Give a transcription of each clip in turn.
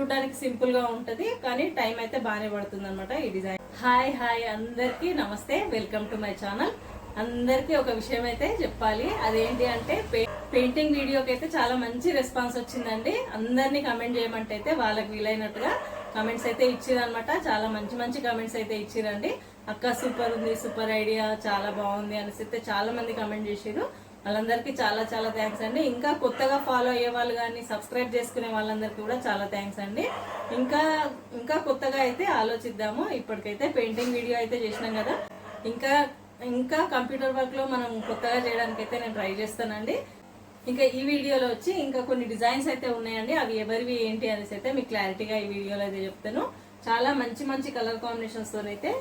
చూడడానికి సింపుల్గా ఉంటది కానీ టైం అయితే బాగానే పడుతుంది అనమాట ఈ డిజైన్. హాయ్ హాయ్ అందరికి నమస్తే వెల్కమ్ టు మై ఛానల్. అందరికి ఒక విషయం అయితే చెప్పాలి అదేంటి అంటే పెయింటింగ్ వీడియోకి అయితే చాలా మంచి రెస్పాన్స్ వచ్చిందండి. అందరినీ కమెంట్ చేయమంటే అయితే వాళ్ళకి వీలైనట్టుగా కమెంట్స్ అయితే ఇచ్చిరనమాట చాలా మంచి మంచి కమెంట్స్ అయితే ఇచ్చిరండి. అక్క సూపర్ ఉంది సూపర్ ఐడియా చాలా బాగుంది అనేసి అయితే చాలా మంది కమెంట్ చేసిరు వాళ్ళందరికీ చాలా చాలా థ్యాంక్స్ అండి. ఇంకా కొత్తగా ఫాలో అయ్యే వాళ్ళు కానీ సబ్స్క్రైబ్ చేసుకునే వాళ్ళందరికీ కూడా చాలా థ్యాంక్స్ అండి. ఇంకా ఇంకా కొత్తగా అయితే ఆలోచిద్దాము. ఇప్పటికైతే పెయింటింగ్ వీడియో అయితే చేసినాం కదా. ఇంకా ఇంకా కంప్యూటర్ వర్క్లో మనం కొత్తగా చేయడానికి అయితే నేను ట్రై చేస్తానండి. ఇంకా ఈ వీడియోలో వచ్చి ఇంకా కొన్ని డిజైన్స్ అయితే ఉన్నాయండి. అవి ఎవరివి ఏంటి అనేసి అయితే మీకు క్లారిటీగా ఈ వీడియోలో అయితే చెప్తాను. చాలా మంచి మంచి కలర్ కాంబినేషన్స్తో అయితే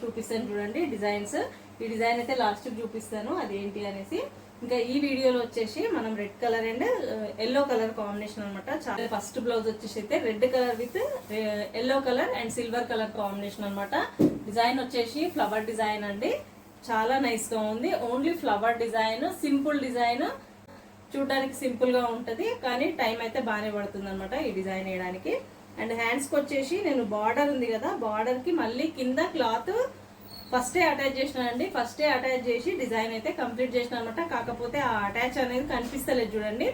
చూపిస్తాను చూడండి డిజైన్స్ ఈ డిజైన్ అయితే లాస్ట్కి చూపిస్తాను. అది ఏంటి అనేసి. ఇంకా ఈ వీడియోలో వచ్చేసి మనం red colour and uh, yellow colour combination అనమాట చాలా ఫస్ట్ బ్లౌజ్ వచ్చేసి అయితే red colour with uh, yellow colour and silver colour combination అనమాట డిజైన్ వచ్చేసి ఫ్లవర్ డిజైన్ అండి. చాలా నైస్గా ఉంది. Only flower design simple design. చూడడానికి సింపుల్గా ఉంటుంది కానీ టైం అయితే బాగానే పడుతుంది అనమాట ఈ డిజైన్ వేయడానికి. అండ్ హ్యాండ్స్కి వచ్చేసి నేను బార్డర్ ఉంది కదా బార్డర్కి మళ్ళీ కింద క్లాత్ ఫస్టే అటాచ్ చేసినానండి ఫస్టే అటాచ్ చేసి డిజైన్ అయితే కంప్లీట్ చేసిన అనమాట కాకపోతే ఆ అటాచ్ అనేది కనిపిస్తలేదు చూడండి.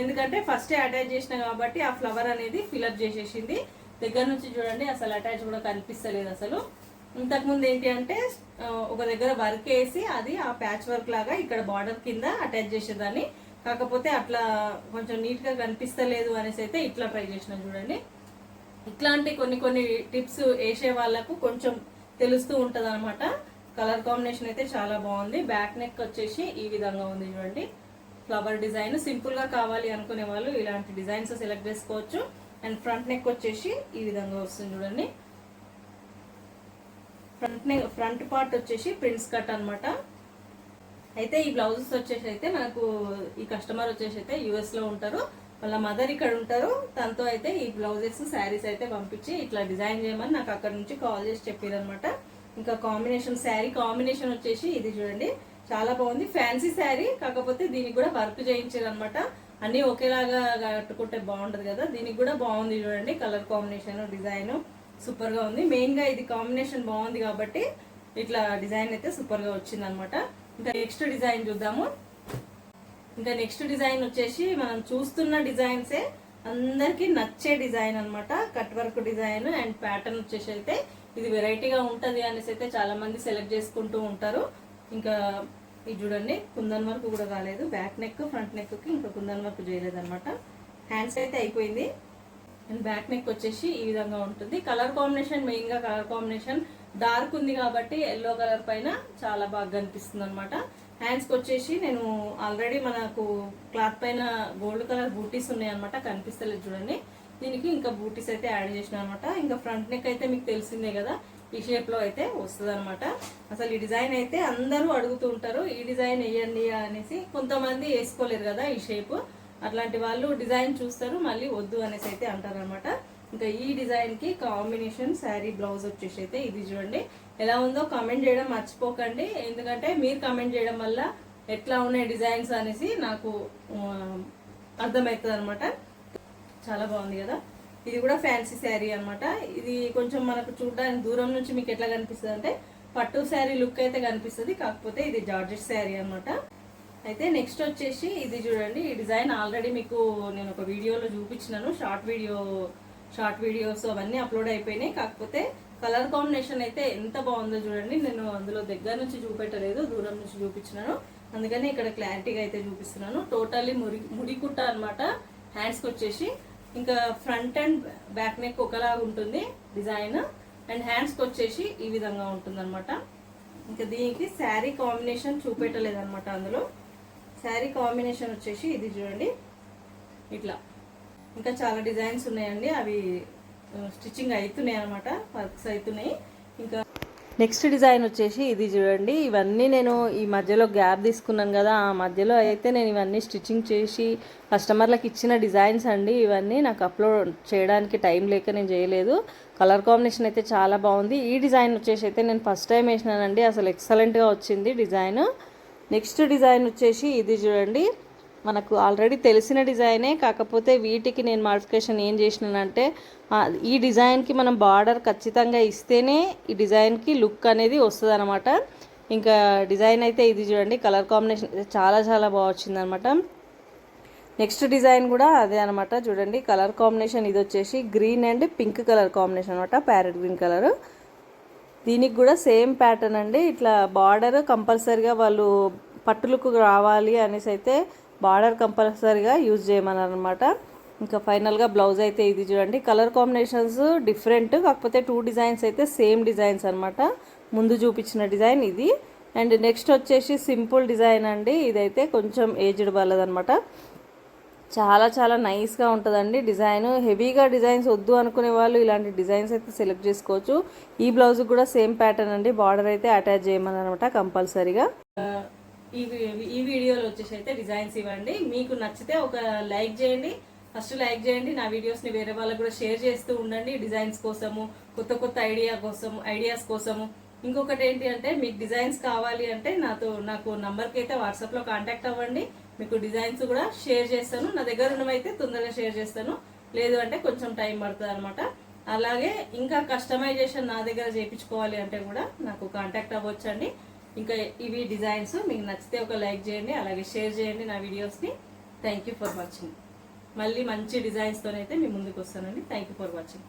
ఎందుకంటే ఫస్టే అటాచ్ చేసిన కాబట్టి ఆ ఫ్లవర్ అనేది ఫిలప్ చేసేసింది. దగ్గర నుంచి చూడండి అసలు అటాచ్ కూడా కనిపిస్తలేదు అసలు. ఇంతకుముందు ఏంటి అంటే ఒక దగ్గర వర్క్ వేసి అది ఆ ప్యాచ్ వర్క్ లాగా ఇక్కడ బార్డర్ కింద అటాచ్ చేసేదాన్ని. కాకపోతే అట్లా కొంచెం నీట్గా కనిపిస్తలేదు అనేసి అయితే ఇట్లా ట్రై చేసిన చూడండి. ఇట్లాంటి కొన్ని కొన్ని టిప్స్ వేసే వాళ్ళకు కొంచెం తెలుస్తూ ఉంటుంది అనమాట కలర్ కాంబినేషన్ అయితే చాలా బాగుంది. బ్యాక్ నెక్ వచ్చేసి ఈ విధంగా ఉంది చూడండి. ఫ్లవర్ డిజైన్ సింపుల్గా కావాలి అనుకునే వాళ్ళు ఇలాంటి డిజైన్స్ సెలెక్ట్ చేసుకోవచ్చు. అండ్ ఫ్రంట్ నెక్ వచ్చేసి ఈ విధంగా వస్తుంది చూడండి. ఫ్రంట్ నెక్ ఫ్రంట్ పార్ట్ వచ్చేసి ప్రిన్స్ కట్ అనమాట అయితే ఈ బ్లౌజెస్ వచ్చేసి అయితే మనకు ఈ కస్టమర్ వచ్చేసి అయితే యూఎస్లో ఉంటారు. వాళ్ళ మదర్ ఇక్కడ ఉంటారు. తనతో అయితే ఈ బ్లౌజెస్ శారీస్ అయితే పంపించి ఇట్లా డిజైన్ చేయమని నాకు అక్కడ నుంచి కాల్ చేసి చెప్పారనమాట ఇంకా కాంబినేషన్ శారీ కాంబినేషన్ వచ్చేసి ఇది చూడండి. చాలా బాగుంది. ఫ్యాన్సీ శారీ కాకపోతే దీనికి కూడా వర్క్ చేయించారు అనమాట అన్ని ఒకేలాగా కట్టుకుంటే బాగుంటుంది కదా. దీనికి కూడా బాగుంది చూడండి. కలర్ కాంబినేషన్ డిజైన్ సూపర్గా ఉంది. మెయిన్గా ఇది కాంబినేషన్ బాగుంది కాబట్టి ఇట్లా డిజైన్ అయితే సూపర్గా వచ్చింది అనమాట ఇంకా నెక్స్ట్ డిజైన్ చూద్దాము. ఇంకా నెక్స్ట్ డిజైన్ వచ్చేసి మనం చూస్తున్న డిజైన్సే అందరికి నచ్చే డిజైన్ అనమాట cut work design and pattern వచ్చేసి అయితే ఇది వెరైటీగా ఉంటుంది అనేసి అయితే చాలా మంది సెలెక్ట్ చేసుకుంటూ ఉంటారు. ఇంకా ఇది చూడండి కుందన్ వర్క్ కూడా కాలేదు బ్యాక్ నెక్ ఫ్రంట్ నెక్కి ఇంకా కుందన్ వర్క్ చేయలేదు అనమాట హ్యాండ్స్ అయితే అయిపోయింది. అండ్ బ్యాక్ నెక్ వచ్చేసి ఈ విధంగా ఉంటుంది. కలర్ కాంబినేషన్ మెయిన్గా కలర్ కాంబినేషన్ డార్క్ ఉంది కాబట్టి ఎల్లో కలర్ పైన చాలా బాగా కనిపిస్తుంది అనమాట హ్యాండ్స్కి వచ్చేసి నేను ఆల్రెడీ మనకు క్లాత్ పైన గోల్డ్ కలర్ బూటీస్ ఉన్నాయి అనమాట కనిపిస్తలేదు చూడండి. దీనికి ఇంకా బూటీస్ అయితే యాడ్ చేసిన అనమాట ఇంకా ఫ్రంట్ నెక్ అయితే మీకు తెలిసిందే కదా ఈ షేప్లో అయితే వస్తుంది అనమాట అసలు ఈ డిజైన్ అయితే అందరూ అడుగుతూ ఉంటారు ఈ డిజైన్ వేయండి అనేసి కొంతమంది వేసుకోలేరు కదా ఈ షేప్ అట్లాంటి వాళ్ళు డిజైన్ చూస్తారు మళ్ళీ వద్దు అనేసి అయితే అంటారు అనమాట ఇంకా ఈ డిజైన్కి కాంబినేషన్ శారీ బ్లౌజ్ వచ్చేసి అయితే ఇది చూడండి. ఎలా ఉందో కమెంట్ చేయడం మర్చిపోకండి. ఎందుకంటే మీరు కమెంట్ చేయడం వల్ల ఎట్లా ఉన్నాయి డిజైన్స్ అనేసి నాకు అర్థమవుతుంది అనమాట చాలా బాగుంది కదా. ఇది కూడా ఫ్యాన్సీ శారీ అనమాట ఇది కొంచెం మనకు చూడడానికి దూరం నుంచి మీకు ఎట్లా కనిపిస్తుంది అంటే పట్టు శారీ లుక్ అయితే కనిపిస్తుంది. కాకపోతే ఇది జార్జెట్ శారీ అనమాట అయితే నెక్స్ట్ వచ్చేసి ఇది చూడండి. ఈ డిజైన్ ఆల్రెడీ మీకు నేను ఒక వీడియోలో చూపించినాను. షార్ట్ వీడియో షార్ట్ వీడియోస్ అవన్నీ అప్లోడ్ అయిపోయినాయి. కాకపోతే కలర్ కాంబినేషన్ అయితే ఎంత బాగుందో చూడండి. నేను అందులో దగ్గర నుంచి చూపెట్టలేదు దూరం నుంచి చూపించినాను. అందుకని ఇక్కడ క్లారిటీగా అయితే చూపిస్తున్నాను. టోటల్లీ ముడి ముడికుట్ట అనమాట హ్యాండ్స్కి వచ్చేసి ఇంకా ఫ్రంట్ అండ్ బ్యాక్ నెక్ ఒకలాగా ఉంటుంది డిజైన్. అండ్ హ్యాండ్స్కి వచ్చేసి ఈ విధంగా ఉంటుంది అనమాట ఇంకా దీనికి శారీ కాంబినేషన్ చూపెట్టలేదు అనమాట అందులో. శారీ కాంబినేషన్ వచ్చేసి ఇది చూడండి. ఇట్లా. ఇంకా చాలా డిజైన్స్ ఉన్నాయండి. అవి స్టిచ్చింగ్ అవుతున్నాయి అనమాట వర్క్స్ అవుతున్నాయి ఇంకా నెక్స్ట్ డిజైన్ వచ్చేసి ఇది చూడండి. ఇవన్నీ నేను ఈ మధ్యలో గ్యాప్ తీసుకున్నాను కదా. ఆ మధ్యలో అయితే నేను ఇవన్నీ స్టిచ్చింగ్ చేసి కస్టమర్లకు ఇచ్చిన డిజైన్స్ అండి. ఇవన్నీ నాకు అప్లోడ్ చేయడానికి టైం లేక నేను చేయలేదు. కలర్ కాంబినేషన్ అయితే చాలా బాగుంది. ఈ డిజైన్ వచ్చేసి అయితే నేను ఫస్ట్ టైం వేసినానండి. అసలు ఎక్సలెంట్గా వచ్చింది డిజైన్. నెక్స్ట్ డిజైన్ వచ్చేసి ఇది చూడండి. మనకు ఆల్రెడీ తెలిసిన డిజైనే కాకపోతే వీటికి నేను మాడిఫికేషన్ ఏం చేసినానంటే ఈ డిజైన్కి మనం బార్డర్ ఖచ్చితంగా ఇస్తేనే ఈ డిజైన్కి లుక్ అనేది వస్తుంది అనమాట ఇంకా డిజైన్ అయితే ఇది చూడండి కలర్ కాంబినేషన్ చాలా చాలా బాగా వచ్చిందనమాట నెక్స్ట్ డిజైన్ కూడా అదే అనమాట చూడండి కలర్ కాంబినేషన్ ఇది వచ్చేసి green and pink colour combination అనమాట ప్యారెట్ గ్రీన్ కలర్. దీనికి కూడా సేమ్ ప్యాటర్న్ అండి ఇట్లా బార్డర్ కంపల్సరీగా వాళ్ళు పట్టులకు రావాలి అనేసి అయితే బార్డర్ కంపల్సరీగా యూజ్ చేయమన్నారు ఇంకా ఫైనల్గా బ్లౌజ్ అయితే ఇది చూడండి. కలర్ కాంబినేషన్స్ డిఫరెంట్ కాకపోతే టూ డిజైన్స్ అయితే సేమ్ డిజైన్స్ అనమాట ముందు చూపించిన డిజైన్ ఇది. అండ్ నెక్స్ట్ వచ్చేసి సింపుల్ డిజైన్ అండి. ఇదైతే కొంచెం ఏజ్డ్ వాళ్ళదనమాట చాలా చాలా నైస్గా ఉంటుందండి డిజైన్. హెవీగా డిజైన్స్ వద్దు అనుకునే వాళ్ళు ఇలాంటి డిజైన్స్ అయితే సెలెక్ట్ చేసుకోవచ్చు. ఈ బ్లౌజ్ కూడా సేమ్ ప్యాటర్న్ అండి. బార్డర్ అయితే అటాచ్ చేయమని అనమాట కంపల్సరీగా. ఈ ఈ వీడియోలో వచ్చేసి అయితే డిజైన్స్ ఇవ్వండి. మీకు నచ్చితే ఒక లైక్ చేయండి. ఫస్ట్ లైక్ చేయండి. నా వీడియోస్ని వేరే వాళ్ళకు కూడా షేర్ చేస్తూ ఉండండి. డిజైన్స్ కోసము కొత్త కొత్త ఐడియా కోసం ఐడియాస్ కోసము. ఇంకొకటి ఏంటి అంటే మీకు డిజైన్స్ కావాలి అంటే నాతో నాకు నంబర్కి అయితే వాట్సాప్లో కాంటాక్ట్ అవ్వండి. మీకు డిజైన్స్ కూడా షేర్ చేస్తాను. నా దగ్గర ఉన్నవైతే తొందరగా షేర్ చేస్తాను. లేదు అంటే కొంచెం టైం పడుతుంది అనమాట అలాగే ఇంకా కస్టమైజేషన్ నా దగ్గర చేయించుకోవాలి అంటే కూడా నాకు కాంటాక్ట్ అవ్వచ్చండి. ఇంకా ఇవి డిజైన్స్ మీకు నచ్చితే ఒక లైక్ చేయండి అలాగే షేర్ చేయండి నా వీడియోస్ని. థ్యాంక్ యూ ఫర్ వాచింగ్ మళ్ళీ మంచి డిజైన్స్తోనైతే మీ ముందుకు వస్తానండి. Thank you for watching